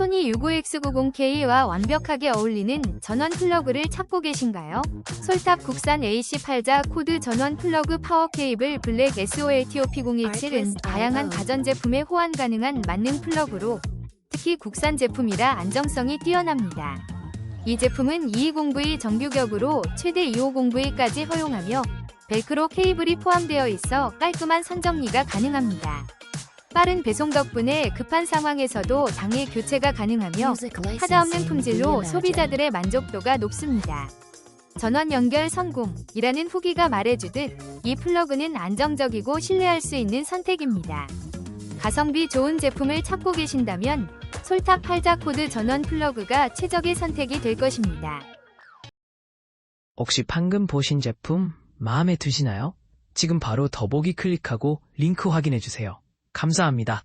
소니 U9X90K와 완벽하게 어울리는 전원 플러그를 찾고 계신가요? 솔탑 국산 AC8자 코드 전원 플러그 파워 케이블 블랙 SOLTOP017은 다양한 가전제품에 호환 가능한 만능 플러그로 특히 국산 제품이라 안정성이 뛰어납니다. 이 제품은 220V 정규격으로 최대 250V까지 허용하며 벨크로 케이블이 포함되어 있어 깔끔한 선정리가 가능합니다. 빠른 배송 덕분에 급한 상황에서도 당일 교체가 가능하며 하다 없는 품질로 소비자들의 만족도가 높습니다. 전원 연결 성공이라는 후기가 말해주듯 이 플러그는 안정적이고 신뢰할 수 있는 선택입니다. 가성비 좋은 제품을 찾고 계신다면 솔탑 8자 코드 전원 플러그가 최적의 선택이 될 것입니다. 혹시 방금 보신 제품 마음에 드시나요? 지금 바로 더보기 클릭하고 링크 확인해주세요. 감사합니다.